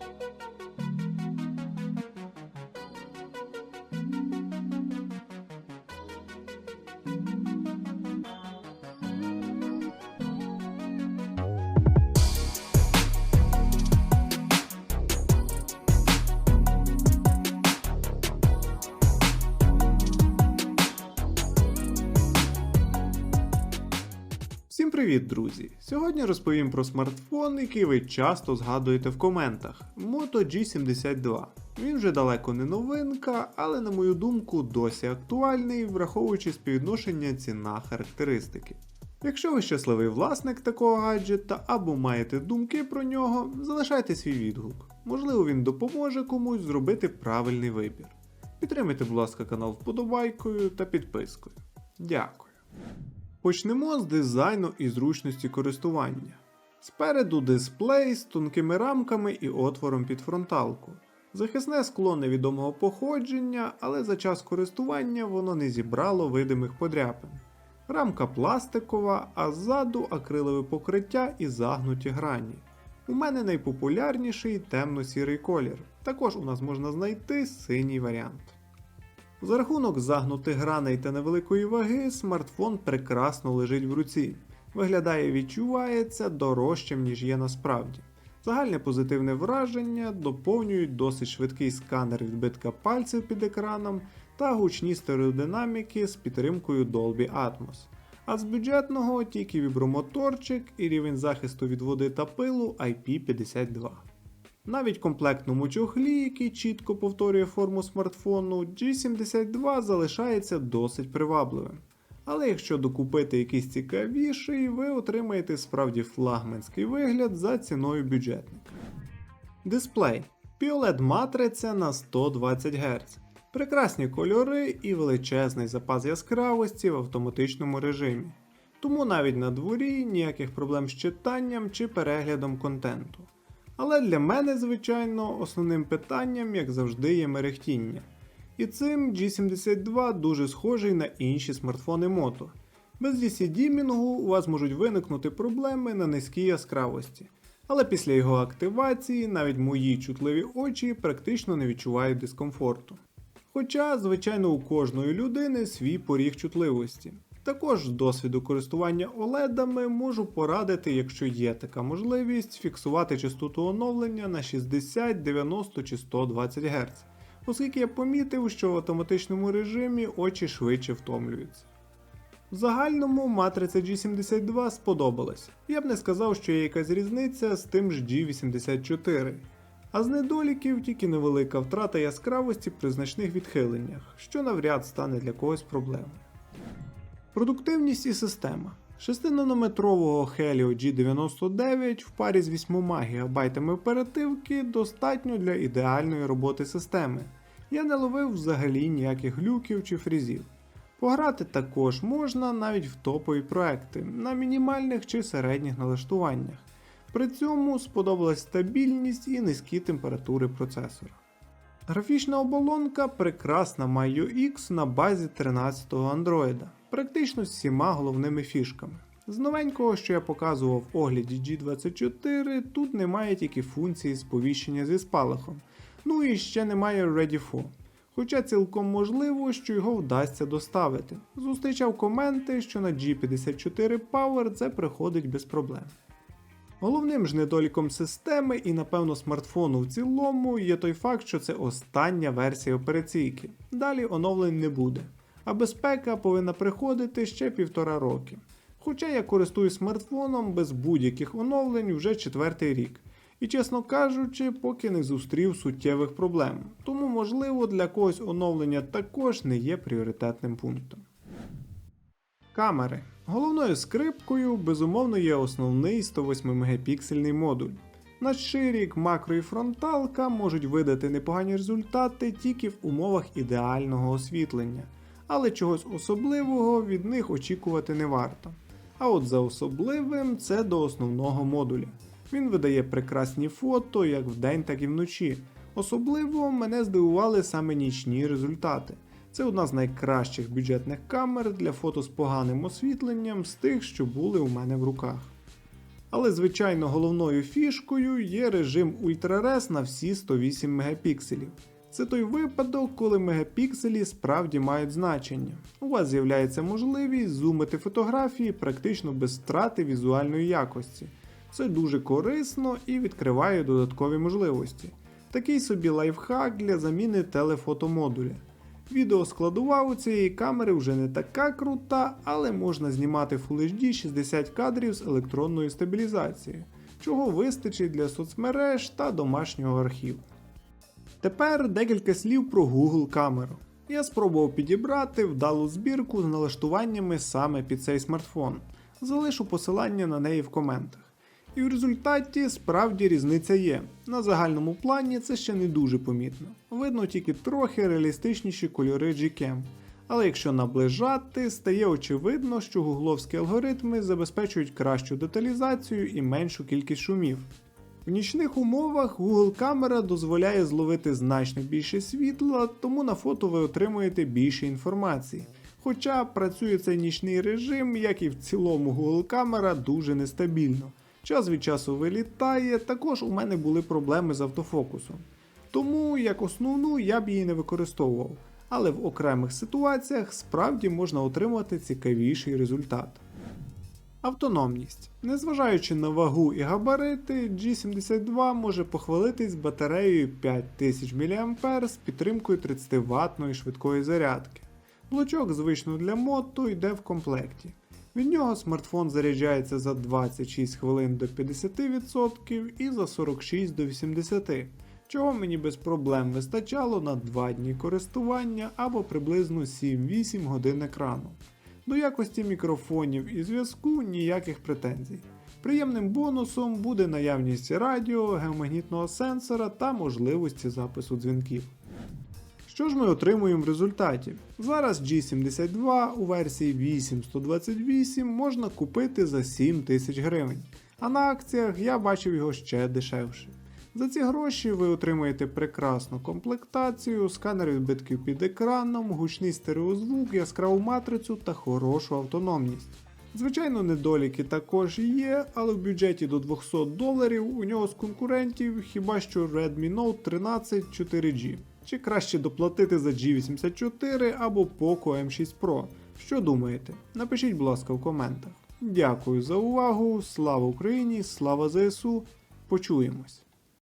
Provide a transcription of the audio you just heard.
thank you привіт, друзі! Сьогодні розповім про смартфон, який ви часто згадуєте в коментах Moto G72. Він вже далеко не новинка, але на мою думку досі актуальний, враховуючи співвідношення ціна характеристики. Якщо ви щасливий власник такого гаджета або маєте думки про нього, залишайте свій відгук. Можливо, він допоможе комусь зробити правильний вибір. Підтримайте, будь ласка, канал вподобайкою та підпискою. Дякую. Почнемо з дизайну і зручності користування. Спереду дисплей з тонкими рамками і отвором під фронталку. Захисне скло невідомого походження, але за час користування воно не зібрало видимих подряпин. Рамка пластикова, а ззаду акрилове покриття і загнуті грані. У мене найпопулярніший темно-сірий колір. Також у нас можна знайти синій варіант. За рахунок загнутих граней та невеликої ваги, смартфон прекрасно лежить в руці. Виглядає і відчувається дорожчим, ніж є насправді. Загальне позитивне враження доповнюють досить швидкий сканер відбитка пальців під екраном та гучні стереодинаміки з підтримкою Dolby Atmos. А з бюджетного тільки вібромоторчик і рівень захисту від води та пилу IP52. Навіть комплектному чохлі, який чітко повторює форму смартфону, G72 залишається досить привабливим. Але якщо докупити якийсь цікавіший, ви отримаєте справді флагманський вигляд за ціною бюджетника. Дисплей POLED матриця на 120 Гц. Прекрасні кольори і величезний запас яскравості в автоматичному режимі. Тому навіть на дворі ніяких проблем з читанням чи переглядом контенту. Але для мене, звичайно, основним питанням, як завжди, є мерехтіння. І цим G72 дуже схожий на інші смартфони Moto. Без DC-дімінгу у вас можуть виникнути проблеми на низькій яскравості. Але після його активації навіть мої чутливі очі практично не відчувають дискомфорту. Хоча, звичайно, у кожної людини свій поріг чутливості. Також з досвіду користування OLED можу порадити, якщо є така можливість, фіксувати частоту оновлення на 60, 90 чи 120 Гц, оскільки я помітив, що в автоматичному режимі очі швидше втомлюються. В загальному матриця G72 сподобалась. Я б не сказав, що є якась різниця з тим ж G84. А з недоліків тільки невелика втрата яскравості при значних відхиленнях, що навряд стане для когось проблемою. Продуктивність і система. 6-нанометрового Helio G99 в парі з 8 ГБ оперативки достатньо для ідеальної роботи системи. Я не ловив взагалі ніяких глюків чи фрізів. Пограти також можна навіть в топові проекти на мінімальних чи середніх налаштуваннях. При цьому сподобалась стабільність і низькі температури процесора. Графічна оболонка прекрасна MIUI X на базі 13-го Android, практично з всіма головними фішками. З новенького, що я показував в огляді G24, тут немає тільки функції сповіщення зі спалахом, ну і ще немає Ready For. Хоча цілком можливо, що його вдасться доставити. Зустрічав коменти, що на G54 Power це приходить без проблем. Головним ж недоліком системи і, напевно, смартфону в цілому є той факт, що це остання версія операційки. Далі оновлень не буде. А безпека повинна приходити ще півтора роки. Хоча я користуюсь смартфоном без будь-яких оновлень вже четвертий рік. І, чесно кажучи, поки не зустрів суттєвих проблем. Тому, можливо, для когось оновлення також не є пріоритетним пунктом. Камери. Головною скрипкою, безумовно, є основний 108 мегапіксельний модуль. На ширік, макро і фронталка можуть видати непогані результати тільки в умовах ідеального освітлення, але чогось особливого від них очікувати не варто. А от за особливим це до основного модуля. Він видає прекрасні фото як вдень, так і вночі. Особливо мене здивували саме нічні результати. Це одна з найкращих бюджетних камер для фото з поганим освітленням з тих, що були у мене в руках. Але звичайно головною фішкою є режим ультрарес на всі 108 мегапікселів. Це той випадок, коли мегапікселі справді мають значення. У вас з'являється можливість зумити фотографії практично без втрати візуальної якості. Це дуже корисно і відкриває додаткові можливості. Такий собі лайфхак для заміни телефотомодуля. Відеоскладова у цієї камери вже не така крута, але можна знімати Full HD 60 кадрів з електронною стабілізацією, чого вистачить для соцмереж та домашнього архіву. Тепер декілька слів про Google камеру. Я спробував підібрати вдалу збірку з налаштуваннями саме під цей смартфон. Залишу посилання на неї в коментах. І в результаті справді різниця є. На загальному плані це ще не дуже помітно. Видно тільки трохи реалістичніші кольори Gcam. Але якщо наближати, стає очевидно, що гугловські алгоритми забезпечують кращу деталізацію і меншу кількість шумів. В нічних умовах Google камера дозволяє зловити значно більше світла, тому на фото ви отримуєте більше інформації. Хоча працює цей нічний режим, як і в цілому Google камера, дуже нестабільно. Час від часу вилітає, також у мене були проблеми з автофокусом. Тому як основну я б її не використовував, але в окремих ситуаціях справді можна отримати цікавіший результат. Автономність. Незважаючи на вагу і габарити, G72 може похвалитись батареєю 5000 мА з підтримкою 30 ваттної швидкої зарядки. Блочок звично для мото йде в комплекті. Від нього смартфон заряджається за 26 хвилин до 50% і за 46 до 80%, чого мені без проблем вистачало на 2 дні користування або приблизно 7-8 годин екрану. До якості мікрофонів і зв'язку ніяких претензій. Приємним бонусом буде наявність радіо, геомагнітного сенсора та можливості запису дзвінків. Що ж ми отримуємо в результаті? Зараз G72 у версії 8128 можна купити за 7 тисяч гривень, а на акціях я бачив його ще дешевше. За ці гроші ви отримаєте прекрасну комплектацію, сканер відбитків під екраном, гучний стереозвук, яскраву матрицю та хорошу автономність. Звичайно, недоліки також є, але в бюджеті до 200 доларів у нього з конкурентів хіба що Redmi Note 13 4G. Чи краще доплатити за G84 або Poco M6 Pro? Що думаєте? Напишіть, будь ласка, в коментах. Дякую за увагу, слава Україні, слава ЗСУ. Почуємось!